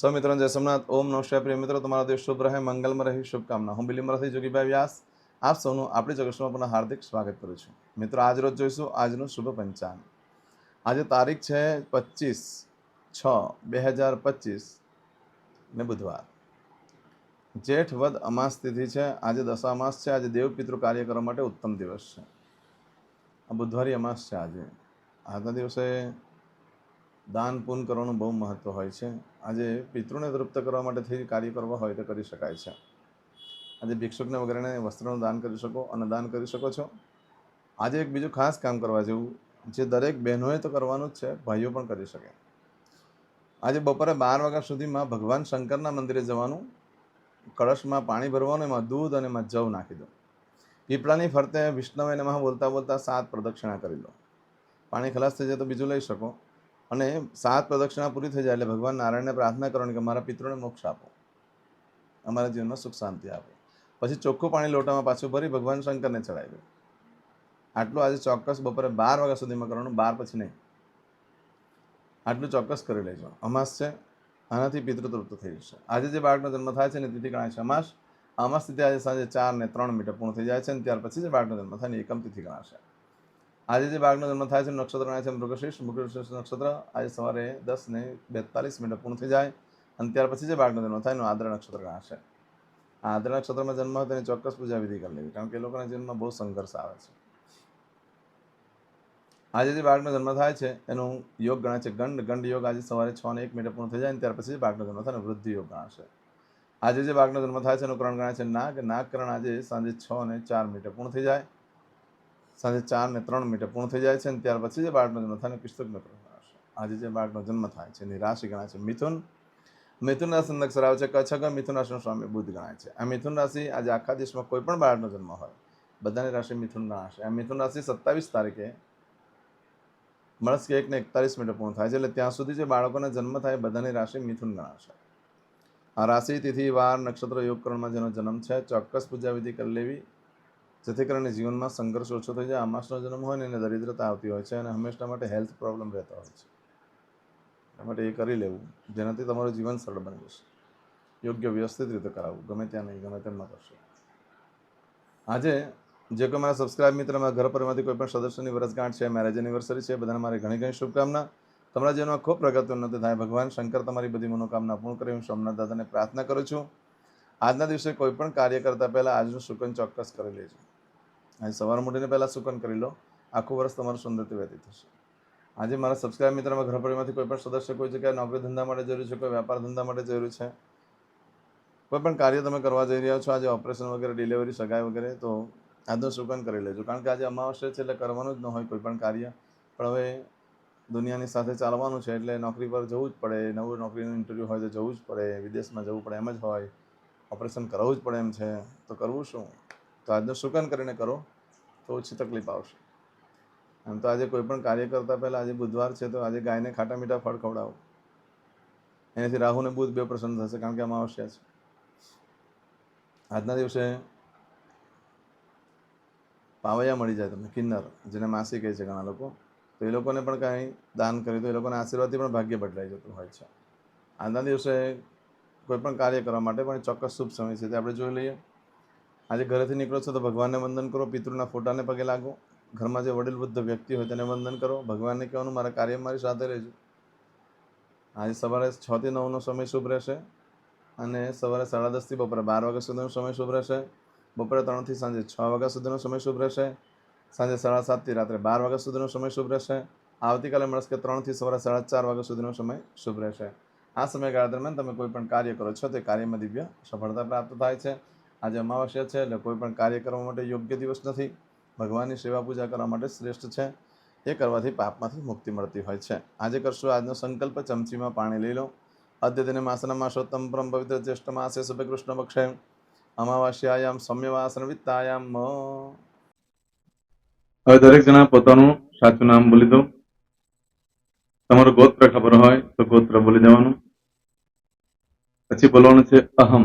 સૌ મિત્રો જય સોમનાથ. ઓમ નમસ્કાર પ્રિય મિત્રો, તમારો દિવસ શુભ રહે. મંગલમાં રહી. શુભકામના. હું બિલીમરાથી જોગીભાઈ વ્યાસ. આપ સૌનું આપણી જગતમાં પણ હાર્દિક સ્વાગત કરું છું. મિત્રો, આજ રોજ જોઈશું આજનું શુભ પંચાંગ. આજે તારીખ છે પચીસ છ બે હજાર પચીસ ને બુધવાર. જેઠ વદ અમાસ તિથિ છે. આજે દશામાસ છે. આજે દેવ પિતૃ કાર્ય કરવા માટે ઉત્તમ દિવસ છે. આ બુધવારી અમાસ છે આજે. આજના દિવસે દાન પૂન કરવાનું બહુ મહત્વ હોય છે. આજે પિતૃને તૃપ્ત કરવા માટે થઈ કાર્ય કરવા હોય તો કરી શકાય છે. આજે ભિક્ષુકને વગેરેને વસ્ત્રનું દાન કરી શકો અને દાન કરી શકો છો. આજે એક બીજું ખાસ કામ કરવા જેવું, જે દરેક બહેનોએ તો કરવાનું જ છે, ભાઈઓ પણ કરી શકે. આજે બપોરે બાર વાગ્યા સુધીમાં ભગવાન શંકરના મંદિરે જવાનું, કળશમાં પાણી ભરવાનું, એમાં દૂધ અને એમાં જવ નાખી દો. પીપળાની ફરતે વિષ્ણુ નમઃ બોલતા બોલતા સાત પ્રદક્ષિણા કરી લો. પાણી ખલાસ થઈ જાય તો બીજું લઈ શકો. અને સાત પ્રદક્ષિણા પૂરી થઈ જાય એટલે ભગવાન નારાયણને પ્રાર્થના કરવાની કે મારા પિત્રોને મોક્ષ આપો. અમારા જીવનમાં સુખ શાંતિ આપો પછી ચોખ્ખું પાણી લોટામાં પાછું ભરી ભગવાન શંકરને ચડાવ્યું. આટલું આજે ચોક્કસ બપોરે બાર વાગ્યા સુધીમાં કરવાનું, બાર પછી નહીં. આટલું ચોક્કસ કરી લેજો. અમાસ છે, આનાથી પિતૃતૃપ્ત થઈ જશે. આજે જે બાળકનો જન્મ થાય છે ને તિથિ ગણાય છે અમાસ અમાસ તિથિ આજે સાંજે ચાર ને ત્રણ મીટર પૂર્ણ થઈ જાય છે અને ત્યાર પછી જે બાળકનો જન્મ થાય ને એકમ તિથિ ગણાશે. આજે જે બાળકનો જન્મ થાય છે નક્ષત્ર ગણાય છે મૃગશીર્ષ મૃગશીર્ષ નક્ષત્ર. આજે સવારે દસ ને બેતાલીસ મિનિટ પૂર્ણ થઈ જાય અને ત્યાર પછી જે બાળકનો જન્મ થાય એનું આદ્ર નક્ષત્ર ગણાશે. આ આદ્ર નક્ષત્રમાં જન્મ હોય તેને ચોક્કસ પૂજા વિધિ કરી લેવી, કારણ કે એ લોકોના જીવનમાં બહુ સંઘર્ષ આવે છે. આજે જે બાળકનો જન્મ થાય છે, એનું યોગ ગણાય છે. ગંડ ગંડ યોગ આજે સવારે છ ને એક મિનિટ પૂર્ણ થઈ જાય અને ત્યાર પછી જે બાળકનો જન્મ થાય વૃદ્ધિ યોગ ગણાશે. આજે જે બાળકનો જન્મ થાય છે એનું કરણ ગણાય છે નાગ. નાગકરણ આજે સાંજે છ ને ચાર મિનિટે પૂર્ણ થઈ જાય. સાંજે ચાર ને ત્રણ મિનિટે પૂર્ણ થઈ જાય છે અને ત્યાર પછી જે બાળકનો જન્મ થાય કરણ ગણાશે આજે જે બાળકનો જન્મ થાય છે, એની રાશિ ગણાય છે મિથુન. મિથુન રાશિ અક્ષર આવે છે કચ્છક મિથુન રાશિનો સ્વામી બુદ્ધ ગણાય છે. આ મિથુન રાશિ આજે આખા દેશમાં કોઈ પણ બાળકનો જન્મ હોય, બધાની રાશિ મિથુન ગણાશે. આ મિથુન રાશિ સત્તાવીસ તારીખે મળસ કે એકને એકતાલીસ મિનિટે પૂર્ણ થાય છે, એટલે ત્યાં સુધી જે બાળકોને જન્મ થાય બધાની રાશિ મિથુન ગણાશે. આ રાશિ તિથિ, વાર, નક્ષત્ર યોગકરણમાં જેનો જન્મ છે, ચોક્કસ પૂજા વિધિ કરી લેવી. જેથી કરીને જીવનમાં સંઘર્ષ ઓછો થઈ જાય અમાસનો જન્મ હોય ને એને દરિદ્રતા આવતી હોય છે અને હંમેશા માટે હેલ્થ પ્રોબ્લેમ રહેતા હોય છે. એટલા માટે એ કરી લેવું, જેનાથી તમારું જીવન સરળ બની જશે. યોગ્ય વ્યવસ્થિત રીતે કરાવવું, ગમે ત્યાં નહીં, ગમે તેમ ન કરશો. આજે જે કોઈ મારા સબસ્ક્રાઇબ મિત્ર મારા ઘર પરિવારમાંથી કોઈ પણ સદસ્યની વર્ષગાંઠ છે મેરેજ એનિવર્સરી છે, બધાને મારી ઘણી ઘણી શુભકામના. તમારા જીવનમાં ખૂબ પ્રગતિ ઉન્નતિ થાય. ભગવાન શંકર તમારી બધી મનોકામના પૂર્ણ કરે હું સોમનાથ દાદાને પ્રાર્થના કરું છું. આજના દિવસે કોઈ પણ કાર્ય કરતાં પહેલાં આજનું સુકન ચોક્કસ કરી લેજો. આજે સવારે મૂટીને પહેલાં સુકન કરી લો. આખું વર્ષ તમારું સુંદરથી વ્યતીત થશે. આજે મારા સબસ્ક્રાઇબ મિત્રમાં ઘર પરિવારમાંથી કોઈ પણ સદસ્ય, કોઈ જગ્યાએ નોકરી ધંધા માટે જરૂર છે, કોઈ વેપાર ધંધા માટે જરૂર છે, કોઈ પણ કાર્ય તમે કરવા જઈ રહ્યા છો, આજે ઓપરેશન વગેરે ડિલિવરી સગાઈ વગેરે, તો આજનું સુકન કરી લેજો. કારણ કે આજે અમાવસ્યા છે એટલે કરવાનું જ ન હોય કોઈ પણ કાર્ય. પણ હવે દુનિયાની સાથે ચાલવાનું છે એટલે નોકરી પર જવું જ પડે, નવું નોકરીનું ઇન્ટરવ્યૂ હોય તો જવું જ પડે, વિદેશમાં જવું પડે, એમ જ હોય. ઓપરેશન કરાવવું જ પડે એમ છે. તો કરવું શું? તો આજનું સુકન કરીને કરો, તો ઓછી તકલીફ આવશે. આમ તો આજે કોઈ પણ કાર્ય કરતાં પહેલાં આજે બુધવાર છે, તો આજે ગાયને ખાટા મીઠા ફળ ખવડાવો. એનાથી રાહુને બુધ બે પ્રસન્ન થશે, કારણ કે અમાવસ્યા છે. આજના દિવસે પાવૈયા મળી જાય તમને, કિન્નર, જેને માસી કહે છે ઘણા લોકો. તો એ લોકોને પણ કાંઈ દાન કર્યું તો એ લોકોના આશીર્વાદથી પણ ભાગ્ય બદલાઈ જતું હોય છે. આજના દિવસે કોઈ પણ કાર્ય કરવા માટે પણ ચોક્કસ શુભ સમય છે, તે આપણે જોઈ લઈએ. આજે ઘરેથી નીકળો છો તો ભગવાનને વંદન કરો, પિતૃના ફોટાને પગે લાગો. ઘરમાં જે વડીલ વૃદ્ધ વ્યક્તિ હોય તેને વંદન કરો. ભગવાનને કહેવાનું, મારા કાર્ય મારી સાથે રહેજો. આજે સવારે છ થી નવનો સમય શુભ રહેશે અને સવારે સાડા દસથી બપોરે બાર વાગ્યા સુધીનો સમય શુભ રહેશે. બપોરે ત્રણથી સાંજે છ વાગ્યા સુધીનો સમય શુભ રહેશે. સાંજે સાડા સાતથી રાત્રે બાર વાગ્યા સુધીનો સમય શુભ રહેશે. આવતીકાલે મળશે ત્રણથી સવારે સાડા ચાર વાગ્યા સુધીનો સમય શુભ રહેશે. આ સમયગાળા દરમિયાન તમે કોઈ પણ કાર્ય કરો છો તે કાર્યમાં દિવ્ય સફળતા પ્રાપ્ત થાય છે. આજે અમાવાસ્યા છે એટલે કોઈ પણ કાર્ય કરવા માટે યોગ્ય દિવસ નથી. ભગવાનની સેવા પૂજા કરવા માટે શ્રેષ્ઠ છે. એ કરવાથી પાપમાંથી મુક્તિ મળતી હોય છે. આજે કરશો આજનો સંકલ્પ. ચમચીમાં પાણી લઈ લો. અદ્યતને માસના માસોત્તમ પરમ પવિત્ર જ્યેષ્ઠ માસે શુભ કૃષ્ણ પક્ષે અમાવાસ્યાયામ સૌમ્યવાસન વિત્તાયામ. હવે દરેક જણા પોતાનું સાચું નામ બોલી દો. તમારું ગોત્ર ખબર હોય તો ગોત્ર બોલી દેવાનું. પછી બોલવાનું છે અહમ.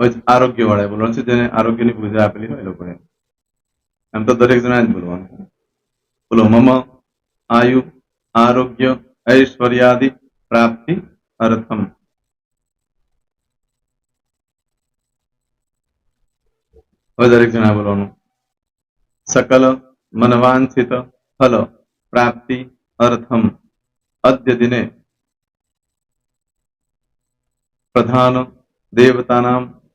આરોગ્ય વાળા બોલવાનું છે જેને આરોગ્યની પૂજા આપેલી હોય એ લોકોએ એમ તો દરેક જણા જ બોલવાનું છે બોલો મમ આયુ આરોગ્ય ઐશ્વર્યાદિ પ્રાપ્તિ અર્થમ હવે દરેક જણા બોલવાનું સકલ મનવાંછિત ફલ પ્રાપ્તિ અર્થમ અદ્ય દિને પ્રધાન દેવતાનામ